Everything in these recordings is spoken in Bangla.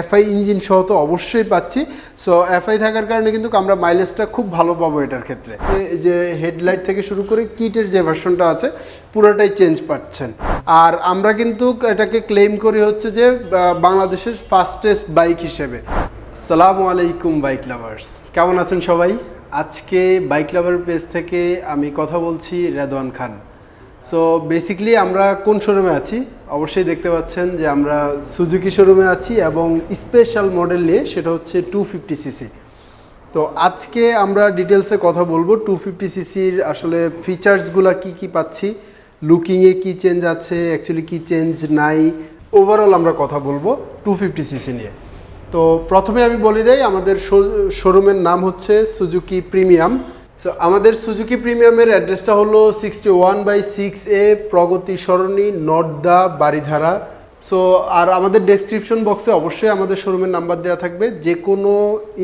এফআই ইঞ্জিন সহ তো অবশ্যই পাচ্ছি। সো এফআই থাকার কারণে কিন্তু আমরা মাইলেজটা খুব ভালো পাবো এটার ক্ষেত্রে। যে হেডলাইট থেকে শুরু করে কিটের যে ভার্সনটা আছে, পুরোটাই চেঞ্জ পাচ্ছেন। আর আমরা কিন্তু এটাকে ক্লেম করি হচ্ছে যে বাংলাদেশের ফাস্টেস্ট বাইক হিসেবে। সালামু আলাইকুম বাইক লাভার্স কেমন আছেন সবাই? আজকে বাইক লাভার পেজ থেকে আমি কথা বলছি রেদওয়ান খান। সো বেসিক্যালি আমরা কোন শোরুমে আছি? অবশ্যই দেখতে পাচ্ছেন যে আমরা সুজুকি শোরুমে আছি এবং স্পেশাল মডেল নিয়ে সেটা হচ্ছে টু ফিফটি সিসি তো আজকে আমরা ডিটেলসে কথা বলব টু ফিফটি সিসির আসলে ফিচার্সগুলো কি কি পাচ্ছি লুকিংয়ে কি চেঞ্জ আছে অ্যাকচুয়ালি কি চেঞ্জ নাই ওভারঅল আমরা কথা বলব টু ফিফটি সিসি নিয়ে। তো প্রথমে আমি বলে দেই, আমাদের শোরুমের নাম হচ্ছে সুজুকি প্রিমিয়াম সো আমাদের সুজুকি প্রিমিয়ামের অ্যাড্রেসটা হলো sixty one by six A Pragati Sarani Nadda Baridhara so আর আমাদের ডেসক্রিপশন বক্সে অবশ্যই আমাদের শোরুমের নাম্বার দেওয়া থাকবে। যে কোনো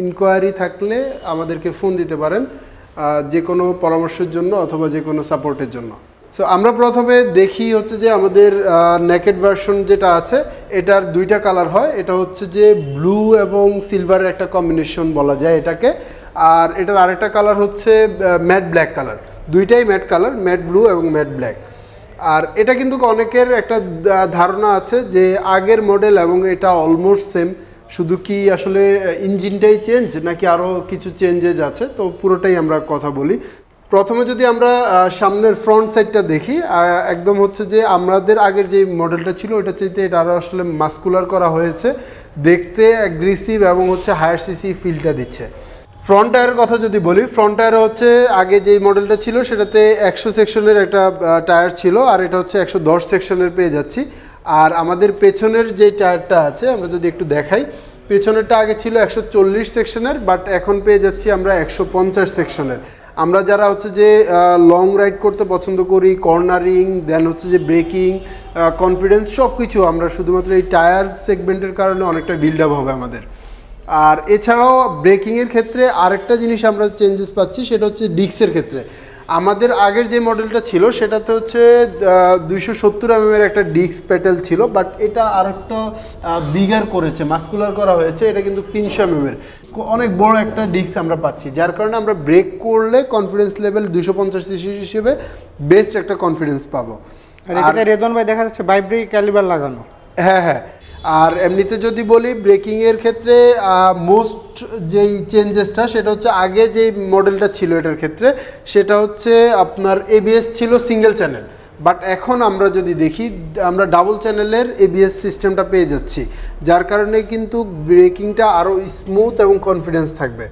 ইনকোয়ারি থাকলে আমাদেরকে ফোন দিতে পারেন যে কোনো পরামর্শের জন্য অথবা যে কোনো সাপোর্টের জন্য। সো আমরা প্রথমে দেখি হচ্ছে যে আমাদের নেকেড ভার্সন যেটা আছে, এটার দুইটা কালার হয়। এটা হচ্ছে যে ব্লু এবং সিলভারের একটা কম্বিনেশন বলা যায় এটাকে। আর এটার আরেকটা কালার হচ্ছে ম্যাট ব্ল্যাক কালার দুইটাই ম্যাট কালার ম্যাট ব্লু এবং ম্যাট ব্ল্যাক আর এটা কিন্তু অনেকের একটা ধারণা আছে যে আগের মডেল এবং এটা অলমোস্ট সেম শুধু কি আসলে ইঞ্জিনটাই চেঞ্জ নাকি আরও কিছু চেঞ্জেস আছে? তো পুরোটাই আমরা কথা বলি। প্রথমে যদি আমরা সামনের ফ্রন্ট সাইডটা দেখি একদম হচ্ছে যে আমাদের আগের যে মডেলটা ছিল ওটা চাইতে এটা আরও আসলে মাস্কুলার করা হয়েছে। দেখতে অ্যাগ্রেসিভ এবং হচ্ছে হায়ার সিসি ফিলটা দিচ্ছে। ফ্রন্ট টায়ারের কথা যদি বলি ফ্রন্ট টায়ার হচ্ছে আগে যেই মডেলটা ছিল, সেটাতে একশো সেকশনের একটা টায়ার ছিল, আর এটা হচ্ছে একশো দশ সেকশনের পেয়ে যাচ্ছি। আর আমাদের পেছনের যে টায়ারটা আছে, আমরা যদি একটু দেখাই, পেছনেরটা আগে ছিল একশো চল্লিশ সেকশনের বাট এখন পেয়ে যাচ্ছি আমরা একশো পঞ্চাশ সেকশনের আমরা যারা হচ্ছে যে লং রাইড করতে পছন্দ করি কর্নারিং দেন হচ্ছে যে ব্রেকিং কনফিডেন্স সব কিছু আমরা শুধুমাত্র এই টায়ার সেগমেন্টের কারণে অনেকটা বিল্ড আপ হবে আমাদের। আর এছাড়াও ব্রেকিংয়ের ক্ষেত্রে আরেকটা জিনিস আমরা চেঞ্জেস পাচ্ছি সেটা হচ্ছে ডিক্সের ক্ষেত্রে। আমাদের আগের যে মডেলটা ছিল সেটাতে হচ্ছে দুইশো সত্তর এর একটা ডিক্স প্যাটেল ছিল বাট এটা আর একটা বিগার করেছে মাস্কুলার করা হয়েছে এটা কিন্তু তিনশো এর। অনেক বড় একটা ডিক্স আমরা পাচ্ছি যার কারণে আমরা ব্রেক করলে কনফিডেন্স লেভেল দুশো পঞ্চাশ হিসেবে বেস্ট একটা কনফিডেন্স পাবো। আর এটাতে রেদন ভাই দেখা যাচ্ছে ভাইব্রেক ক্যালিবার লাগানো। হ্যাঁ হ্যাঁ। আর এমনিতে যদি বলি ব্রেকিংয়ের ক্ষেত্রে মোস্ট যেই চেঞ্জেসটা সেটা হচ্ছে আগে যেই মডেলটা ছিল এটার ক্ষেত্রে, সেটা হচ্ছে আপনার এবিএস ছিল সিঙ্গেল চ্যানেল বাট এখন আমরা যদি দেখি, আমরা ডাবল চ্যানেলের এবিএস সিস্টেমটা পেয়ে যাচ্ছি, যার কারণে কিন্তু ব্রেকিংটা আরও স্মুথ এবং কনফিডেন্স থাকবে।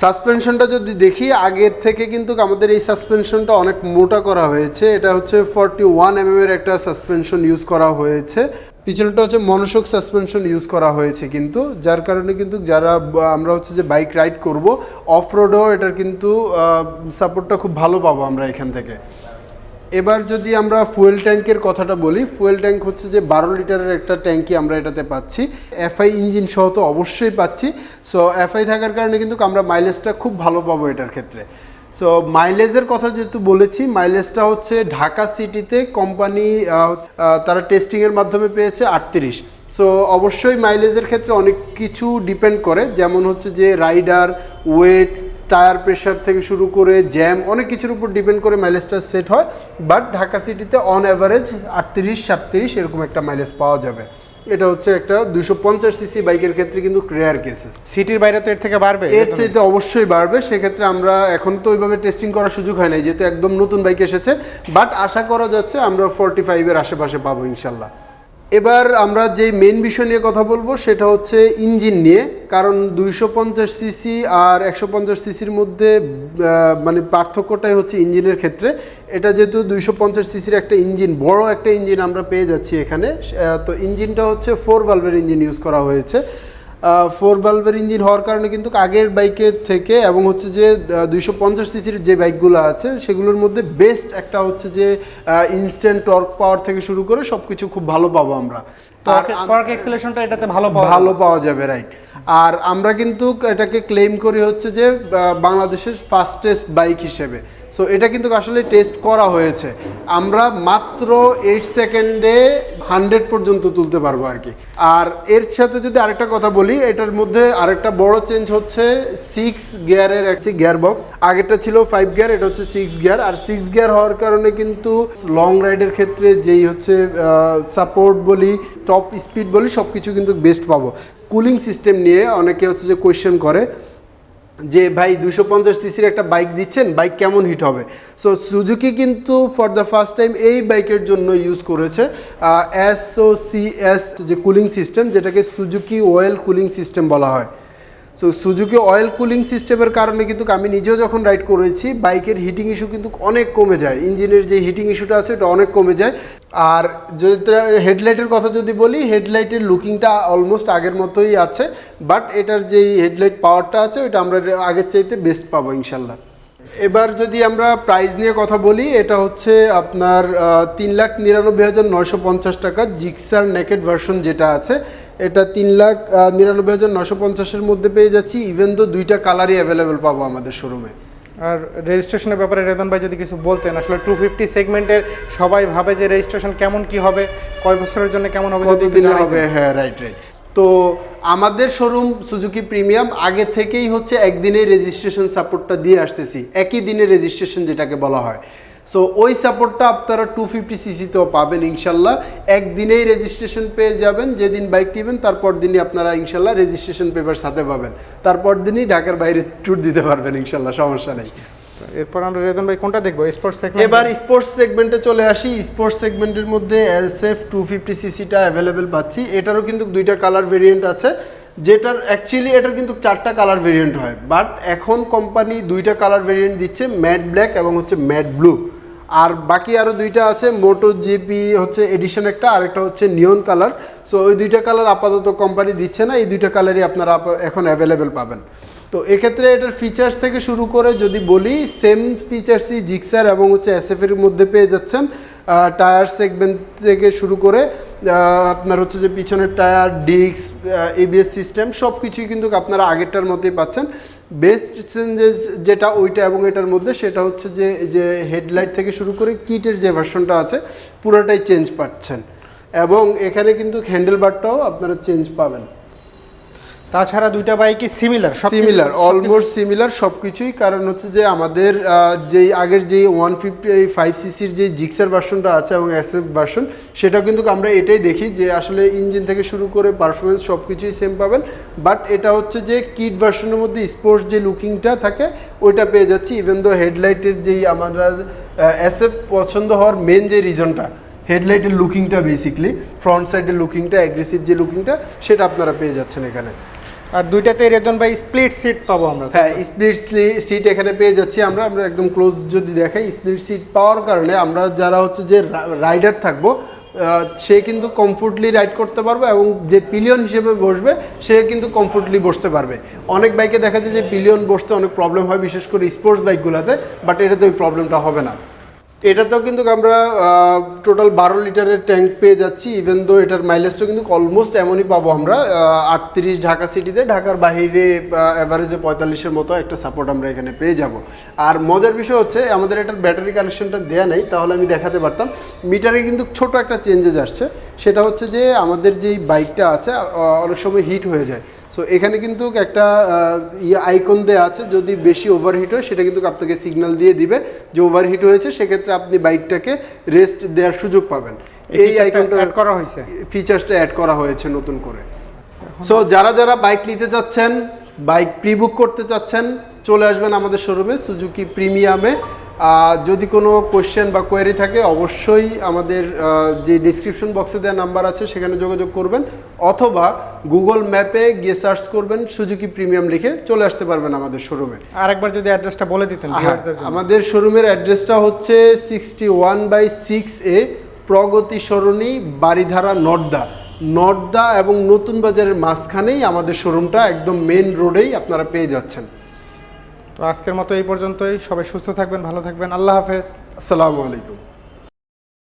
সাসপেনশনটা যদি দেখি, আগের থেকে কিন্তু আমাদের এই সাসপেনশনটা অনেক মোটা করা হয়েছে। এটা হচ্ছে ফর্টি ওয়ান এম এর একটা সাসপেনশন ইউজ করা হয়েছে। পিছনটা হচ্ছে মনোশক সাসপেনশন ইউজ করা হয়েছে কিন্তু, যার কারণে কিন্তু যারা, আমরা হচ্ছে যে বাইক রাইড করব অফ রোডও এটার কিন্তু সাপোর্টটা খুব ভালো পাবো আমরা এখান থেকে। এবার যদি আমরা ফুয়েল ট্যাঙ্কের কথাটা বলি ফুয়েল ট্যাঙ্ক হচ্ছে যে বারো লিটারের একটা ট্যাঙ্কি আমরা এটাতে পাচ্ছি। এফআই ইঞ্জিন সহ তো অবশ্যই পাচ্ছি। সো এফআই থাকার কারণে কিন্তু আমরা মাইলেজটা খুব ভালো পাবো এটার ক্ষেত্রে। সো মাইলেজের কথা যেহেতু বলেছি মাইলেজটা হচ্ছে ঢাকা সিটিতে কোম্পানি তারা টেস্টিংয়ের মাধ্যমে পেয়েছে আটত্রিশ। সো অবশ্যই মাইলেজের ক্ষেত্রে অনেক কিছু ডিপেন্ড করে। যেমন হচ্ছে যে রাইডার ওয়েট টায়ার প্রেশার থেকে শুরু করে জ্যাম অনেক কিছুর উপর ডিপেন্ড করে মাইলেজটা সেট হয়। বাট ঢাকা সিটিতে অন অ্যাভারেজ আটত্রিশ, সাতত্রিশ এরকম একটা মাইলেজ পাওয়া যাবে। এটা হচ্ছে একটা দুইশো পঞ্চাশ সিসি বাইকের ক্ষেত্রে কিন্তু রেয়ার কেসেস সিটির বাইরে তো এর থেকে বাড়বে? এর চাইতে অবশ্যই বাড়বে সেক্ষেত্রে আমরা এখন তো ওইভাবে টেস্টিং করার সুযোগ হয় নাই যেহেতু একদম নতুন বাইক এসেছে। বাট আশা করা যাচ্ছে আমরা ফোরটি ফাইভের আশেপাশে পাবো ইনশাল্লাহ। এবার আমরা যে মেন বিষয় নিয়ে কথা বলব, সেটা হচ্ছে ইঞ্জিন নিয়ে। কারণ দুইশো পঞ্চাশ সিসি আর একশো পঞ্চাশ সিসির মধ্যে মানে পার্থক্যটাই হচ্ছে ইঞ্জিনের ক্ষেত্রে। এটা যেহেতু দুইশো পঞ্চাশ সিসির একটা ইঞ্জিন, বড় একটা ইঞ্জিন আমরা পেয়ে যাচ্ছি এখানে। তো ইঞ্জিনটা হচ্ছে ফোর ভালভের ইঞ্জিন ইউজ করা হয়েছে। ফোর ভালভের ইঞ্জিন হওয়ার কারণে কিন্তু আগের বাইকের থেকে এবং হচ্ছে যে দুইশো পঞ্চাশ সিসির যে বাইকগুলো আছে সেগুলোর মধ্যে বেস্ট একটা হচ্ছে যে ইনস্ট্যান্ট টর্ক পাওয়ার থেকে শুরু করে সব কিছু খুব ভালো পাবো আমরা। টর্ক এক্সেলেশনটা এটাতে ভালো ভালো পাওয়া যাবে রাইট আর আমরা কিন্তু এটাকে ক্লেম করি হচ্ছে যে বাংলাদেশের ফাস্টেস্ট বাইক হিসেবে। সো এটা কিন্তু আসলে টেস্ট করা হয়েছে। আমরা মাত্র এইট সেকেন্ডে হান্ড্রেড পর্যন্ত তুলতে পারব আর কি। আর এর সাথে যদি আরেকটা কথা বলি, এটার মধ্যে আরেকটা বড় চেঞ্জ হচ্ছে সিক্স গিয়ারের একটি গিয়ার বক্স আগেরটা ছিল ফাইভ গিয়ার এটা হচ্ছে সিক্স গিয়ার আর সিক্স গিয়ার হওয়ার কারণে কিন্তু লং রাইডের ক্ষেত্রে যেই হচ্ছে সাপোর্ট বলি টপ স্পিড বলি সব কিছু কিন্তু বেস্ট পাবো। কুলিং সিস্টেম নিয়ে অনেকে হচ্ছে যে কোয়েশ্চেন করে। যে ভাই দুশো পঞ্চাশ সিসির একটা বাইক দিচ্ছেন, বাইক কেমন হিট হবে? সো সুজুকি কিন্তু ফর দ্য ফার্স্ট টাইম এই বাইকের জন্য ইউজ করেছে এস ও সি এস যে কুলিং সিস্টেম যেটাকে সুজুকি ওয়েল কুলিং সিস্টেম বলা হয়। সো সুজুকি অয়েল কুলিং সিস্টেমের কারণে কিন্তু আমি নিজেও যখন রাইড করেছি, বাইকের হিটিং ইস্যু কিন্তু অনেক কমে যায়। ইঞ্জিনের যে হিটিং ইস্যুটা আছে এটা অনেক কমে যায়। আর যদি হেডলাইটের কথা যদি বলি, হেডলাইটের লুকিংটা অলমোস্ট আগের মতোই আছে বাট এটার যেই হেডলাইট পাওয়ারটা আছে, ওইটা আমরা আগের চাইতে বেস্ট পাবো ইনশাল্লাহ। এবার যদি আমরা প্রাইস নিয়ে কথা বলি, এটা হচ্ছে আপনার তিন লাখ নিরানব্বই হাজার নয়শো পঞ্চাশ টাকা জিক্সার নেকেড ভার্সন যেটা আছে। এটা তিন লাখ নিরানব্বই হাজার নশো পঞ্চাশের মধ্যে পেয়ে যাচ্ছি ইভেন তো দুইটা কালারই অ্যাভেলেবেল পাবো আমাদের শোরুমে আর রেজিস্ট্রেশনের ব্যাপারে রেদন ভাই যদি কিছু বলতেন আসলে টু ফিফটি সেগমেন্টের সবাই ভাবে যে রেজিস্ট্রেশন কেমন কি হবে কয় বছরের জন্য কেমন হবে কতদিনে। হবে? হ্যাঁ রাইট রাইট তো আমাদের শোরুম সুজুকি প্রিমিয়াম আগে থেকেই হচ্ছে একদিনে রেজিস্ট্রেশন সাপোর্টটা দিয়ে আসতেছি। একই দিনে রেজিস্ট্রেশন যেটাকে বলা হয়। সো ওই সাপোর্টটা আপনারা টু ফিফটি সিসিতেও পাবেন ইনশাল্লাহ। একদিনেই রেজিস্ট্রেশন পেয়ে যাবেন যেদিন বাইক নেবেন তারপর দিনই আপনারা ইনশাল্লাহ রেজিস্ট্রেশন পেপার সাথে পাবেন। তারপর দিনই ঢাকার বাইরে ট্যুর দিতে পারবেন ইনশাল্লাহ সমস্যা নেই। এরপর আমরা রেদন ভাই কোনটা দেখব? স্পোর্টস সেগমেন্ট এবার স্পোর্টস সেগমেন্টে চলে আসি। স্পোর্টস সেগমেন্টের মধ্যে এসএফ টু ফিফটি সিসিটা অ্যাভেলেবেল পাচ্ছি। এটারও কিন্তু দুইটা কালার ভেরিয়েন্ট আছে। যেটার অ্যাকচুয়ালি এটার কিন্তু চারটা কালার ভেরিয়েন্ট হয়। বাট এখন কোম্পানি দুইটা কালার ভেরিয়েন্ট দিচ্ছে ম্যাট ব্ল্যাক এবং হচ্ছে ম্যাট ব্লু আর বাকি আরও দুইটা আছে মোটো জিপি হচ্ছে এডিশন একটা, আর একটা হচ্ছে নিয়ন কালার সো ওই দুইটা কালার আপাতত কোম্পানি দিচ্ছে না, এই দুইটা কালারই আপনারা আপ- এখন অ্যাভেলেবেল পাবেন। তো, এক্ষেত্রে এটার ফিচার্স থেকে শুরু করে যদি বলি সেম ফিচার্সই জিক্সার এবং হচ্ছে এসএফ এর মধ্যে পেয়ে যাচ্ছেন। টায়ার সেগমেন্ট থেকে শুরু করে আপনার হচ্ছে যে পিছনের টায়ার ডিস্ক এবিএস সিস্টেম সব কিছুই কিন্তু আপনারা আগেরটার মধ্যেই পাচ্ছেন। বেস্ট চেঞ্জেস যেটা ওইটা এবং এটার মধ্যে সেটা হচ্ছে যে যে হেডলাইট থেকে শুরু করে কিটের যে ভার্সনটা আছে, পুরোটাই চেঞ্জ পাচ্ছেন। এবং এখানে কিন্তু হ্যান্ডেল বারটাও আপনারা চেঞ্জ পাবেন। তাছাড়া দুইটা বাইকই সিমিলার সিমিলার অলমোস্ট সিমিলার সব কিছুই কারণ হচ্ছে যে আমাদের যেই আগের যেই ওয়ান ফিফটি ফাইভ সিসির যে জিক্সার ভার্সনটা আছে এবং এস এফ ভার্সন সেটা কিন্তু আমরা এটাই দেখি যে আসলে ইঞ্জিন থেকে শুরু করে পারফরমেন্স সব কিছুই সেম পাবেন। বাট এটা হচ্ছে যে কিট ভার্সনের মধ্যে স্পোর্টস যে লুকিংটা থাকে ওইটা পেয়ে যাচ্ছি। ইভেন দো হেডলাইটের যেই আমরা এস এফ পছন্দ হওয়ার মেন যে রিজনটা হেডলাইটের লুকিংটা বেসিকলি ফ্রন্ট সাইডের লুকিংটা অ্যাগ্রেসিভ যে লুকিংটা সেটা আপনারা পেয়ে যাচ্ছেন এখানে। আর দুইটাতে রেদন ভাই স্প্লিট সিট পাবো আমরা। হ্যাঁ স্প্লিট সিট এখানে পেয়ে যাচ্ছি আমরা। আমরা একদম ক্লোজ যদি দেখাই স্প্লিট সিট পাওয়ার কারণে আমরা যারা হচ্ছে যে রাইডার থাকব সে কিন্তু কমফোর্টলি রাইড করতে পারবে এবং যে পিলিয়ন হিসেবে বসবে, সে কিন্তু কমফোর্টলি বসতে পারবে। অনেক বাইকে দেখা যায় যে পিলিয়ন বসতে অনেক প্রবলেম হয়, বিশেষ করে স্পোর্টস বাইকগুলোতে বাট এটাতে ওই প্রবলেমটা হবে না। এটাতেও কিন্তু আমরা টোটাল বারো লিটারের ট্যাঙ্ক পেয়ে যাচ্ছি ইভেন দো এটার মাইলেজটা কিন্তু অলমোস্ট এমনই পাবো আমরা আটত্রিশ ঢাকা সিটিতে ঢাকার বাইরে অ্যাভারেজে পঁয়তাল্লিশের মতো একটা সাপোর্ট আমরা এখানে পেয়ে যাব। আর মজার বিষয় হচ্ছে, আমাদের এটার ব্যাটারি কানেকশনটা দেয়া নেই, তাহলে আমি দেখাতে পারতাম। মিটারে কিন্তু ছোট একটা চেঞ্জেস আসছে, সেটা হচ্ছে যে আমাদের যেই বাইকটা আছে অনেক সময় হিট হয়ে যায়। সো এখানে কিন্তু একটা ইয়ে আইকন দেওয়া আছে যদি বেশি ওভারহিট হয় সেটা কিন্তু আপনাকে সিগন্যাল দিয়ে দিবে যে ওভারহিট হয়েছে সেক্ষেত্রে আপনি বাইকটাকে রেস্ট দেওয়ার সুযোগ পাবেন। এই আইকনটা অ্যাড করা হয়েছে? ফিচার্সটা অ্যাড করা হয়েছে নতুন করে। সো যারা যারা বাইক নিতে চাচ্ছেন বাইক প্রি বুক করতে চাচ্ছেন চলে আসবেন আমাদের শোরুমে সুজুকি প্রিমিয়ামে যদি কোনো কোয়েশ্চেন বা কোয়েরি থাকে অবশ্যই আমাদের যে ডিসক্রিপশন বক্সে দেওয়া নাম্বার আছে সেখানে যোগাযোগ করবেন অথবা গুগল ম্যাপে গিয়ে সার্চ করবেন সুজুকি প্রিমিয়াম লিখে চলে আসতে পারবেন আমাদের শোরুমে আরেকবার যদি অ্যাড্রেসটা বলে দিতেন হ্যাঁ। আমাদের শোরুমের অ্যাড্রেসটা হচ্ছে sixty one by six A Pragati Sarani Baridhara Nadda Nadda এবং নতুন বাজারের মাঝখানেই আমাদের শোরুমটা একদম মেন রোডেই আপনারা পেয়ে যাচ্ছেন। তো আজকের মতো এই পর্যন্তই। সবাই সুস্থ থাকবেন ভালো থাকবেন। আল্লাহ হাফেজ। আসসালামু আলাইকুম।